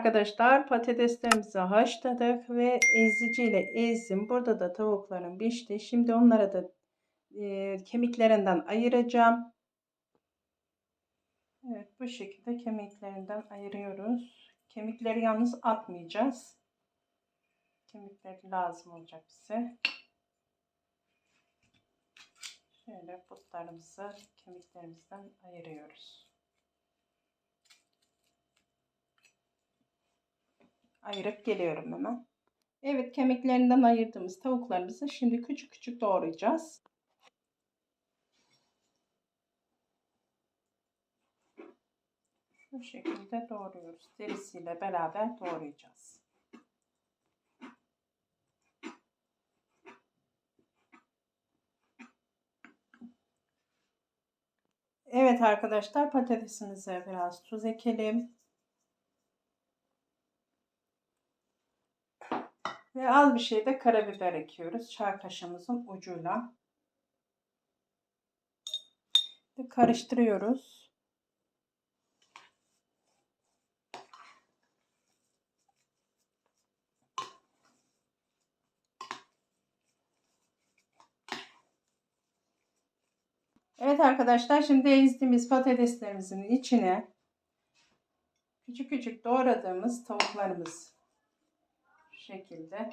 arkadaşlar patateslerimizi haşladık ve eziciyle ezdim. Burada da tavuklarım pişti. Şimdi onlara da e, kemiklerinden ayıracağım. Evet bu şekilde kemiklerinden ayırıyoruz. Kemikleri yalnız atmayacağız. Kemikleri lazım olacak bize. Şöyle butlarımızı kemiklerimizden ayırıyoruz. Ayırıp geliyorum hemen. Evet kemiklerinden ayırdığımız tavuklarımızı şimdi küçük küçük doğrayacağız. Bu şekilde doğruyoruz. Derisiyle beraber doğrayacağız. Evet arkadaşlar patatesimize biraz tuz ekelim. Ve az bir şey de karabiber ekiyoruz. Çay kaşığımızın ucuyla. Ve karıştırıyoruz. Evet arkadaşlar şimdi ezdiğimiz patateslerimizin içine küçük küçük doğradığımız tavuklarımız şekilde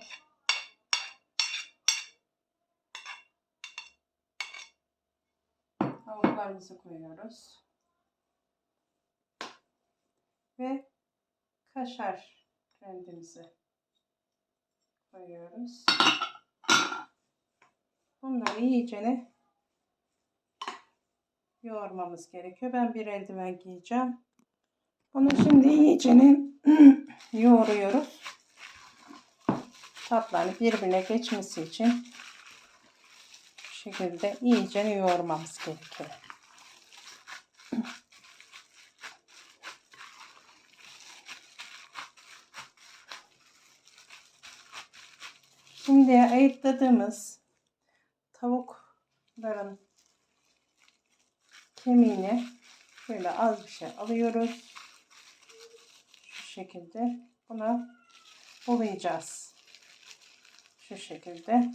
tavuklarımızı koyuyoruz. Ve kaşar rendemizi koyuyoruz. Bunları iyicene yoğurmamız gerekiyor. Ben bir eldiven giyeceğim. Bunu şimdi iyicene yoğuruyoruz. Tatlarını birbirine geçmesi için bu şekilde iyice yoğurmamız gerekiyor. Şimdi ayıkladığımız tavukların kemiğini şöyle az bir şey alıyoruz. Şu şekilde buna bulayacağız. Şu şekilde.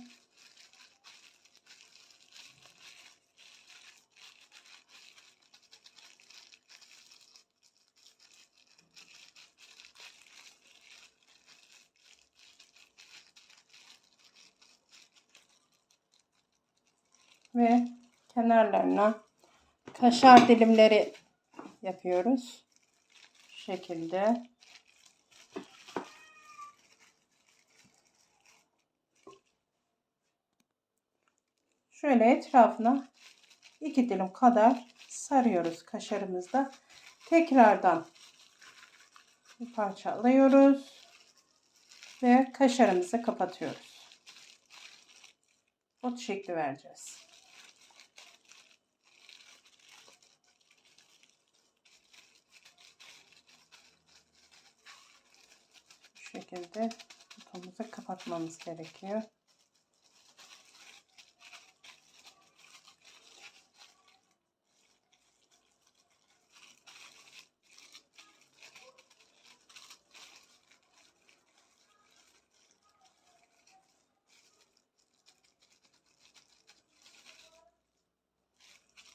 Ve kenarlarına kaşar dilimleri yapıyoruz. Şu şekilde. Şöyle etrafına iki dilim kadar sarıyoruz kaşarımızda. Tekrardan bir parça alıyoruz ve kaşarımızı kapatıyoruz. Ot şekli vereceğiz. Bu şekilde butumuzu kapatmamız gerekiyor.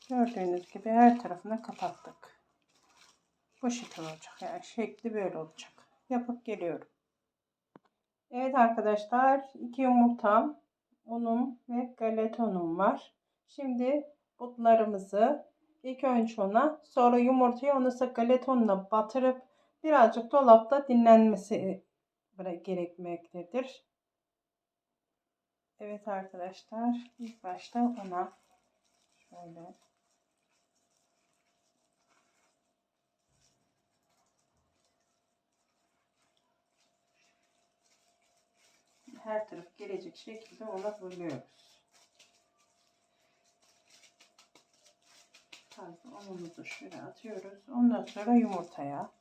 Gördüğünüz gibi her tarafını kapattık. Bu şekil olacak. Yani şekli böyle olacak. Yapıp geliyorum. Evet arkadaşlar. iki yumurtam, unum ve galeta unum var. Şimdi butlarımızı ilk önce ona sonra yumurtayı onu ise galeta ununa batırıp birazcık dolapta dinlenmesi gerekmektedir. Evet arkadaşlar. ilk başta ona şöyle her taraf gelecek şekilde ona bölüyoruz. Fazla unumuzu şöyle atıyoruz. Ondan sonra yumurtaya.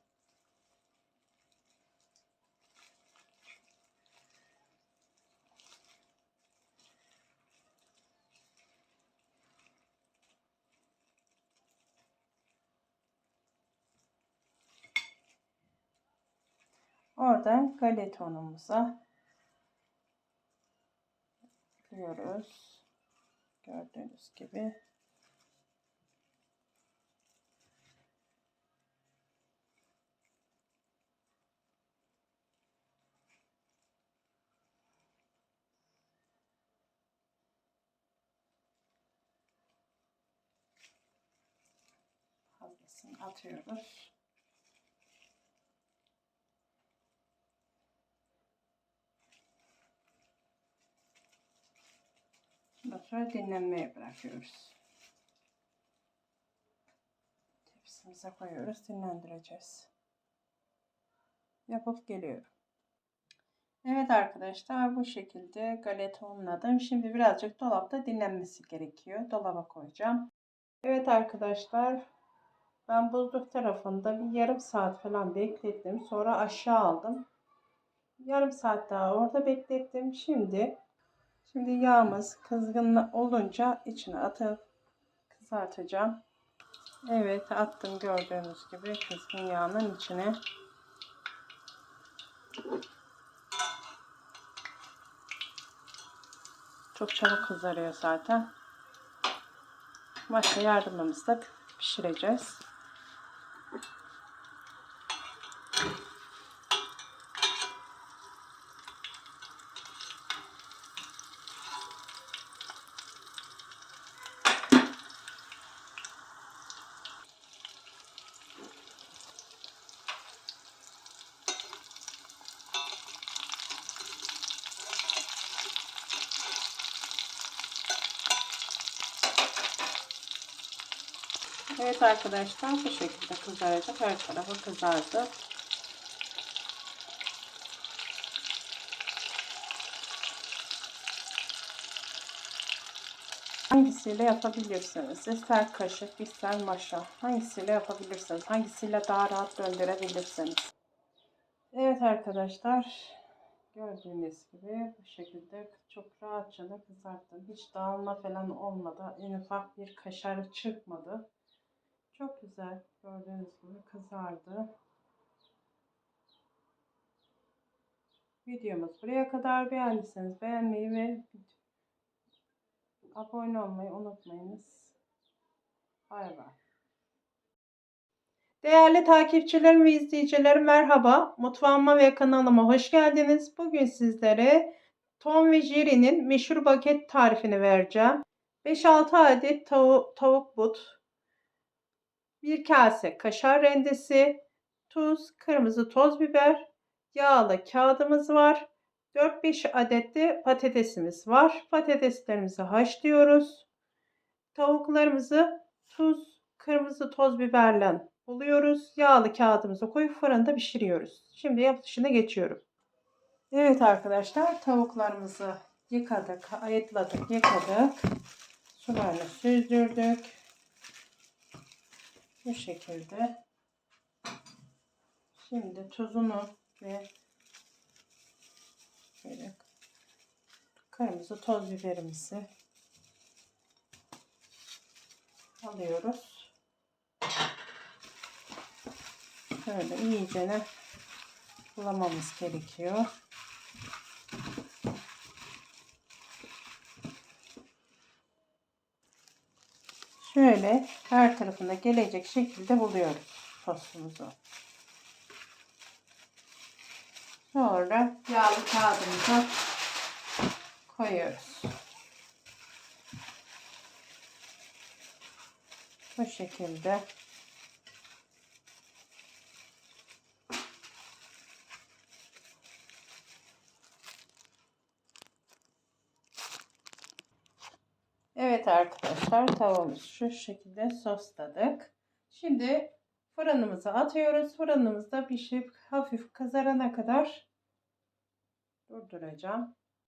oradan galeta unumuza ekliyoruz. Gördüğünüz gibi. fazlasını atıyoruz. Sonra dinlenmeye bırakıyoruz. Tepsimize koyuyoruz. Dinlendireceğiz. Yapıp geliyorum. Evet arkadaşlar bu şekilde galeta unladım. Şimdi birazcık dolapta dinlenmesi gerekiyor. Dolaba koyacağım. Evet arkadaşlar ben buzluk tarafında bir yarım saat falan beklettim. Sonra aşağı aldım. Yarım saat daha orada beklettim. Şimdi şimdi yağımız kızgın olunca içine atıp kızartacağım. Evet attım gördüğünüz gibi kızgın yağının içine. Çok çabuk kızarıyor zaten. Başka yardımımızla pişireceğiz. Evet arkadaşlar bu şekilde kızaracak. Her tarafı kızardı. Hangisiyle yapabilirsiniz? İster kaşık, ister maşa. Hangisiyle yapabilirsiniz? Hangisiyle daha rahat döndürebilirsiniz? Evet arkadaşlar. Gördüğünüz gibi bu şekilde çok rahatça da kızarttım. Hiç dağılma falan olmadı. En ufak bir kaşar çıkmadı. Çok güzel. Gördüğünüz gibi kızardı. Videomuz buraya kadar beğendiyseniz beğenmeyi ve abone olmayı unutmayınız. Bay bay. Değerli takipçilerim ve izleyicilerim merhaba. Mutfağıma ve kanalıma hoş geldiniz. Bugün sizlere Tom ve Jerry'nin meşhur baget tarifini vereceğim. 5-6 adet tavu tavuk but, 1 kase kaşar rendesi, tuz, kırmızı toz biber, yağlı kağıdımız var. 4-5 adet de patatesimiz var. Patateslerimizi haşlıyoruz. Tavuklarımızı tuz, kırmızı toz biberle buluyoruz. Yağlı kağıdımızı koyup fırında pişiriyoruz. Şimdi yapılışına geçiyorum. Evet arkadaşlar tavuklarımızı yıkadık, ayıtladık, yıkadık. Sularını süzdürdük. Bu şekilde. Şimdi tuzunu ve şöyle kırmızı toz biberimizi alıyoruz. Şöyle iyicene bulamamız gerekiyor. Şöyle her tarafına gelecek şekilde buluyoruz sosumuzu. Sonra yağlı kağıdımıza koyuyoruz. Bu şekilde Arkadaşlar tavuğumuzu şu şekilde sosladık. Şimdi fırınımıza atıyoruz. Fırınımızda pişip hafif kızarana kadar durduracağım.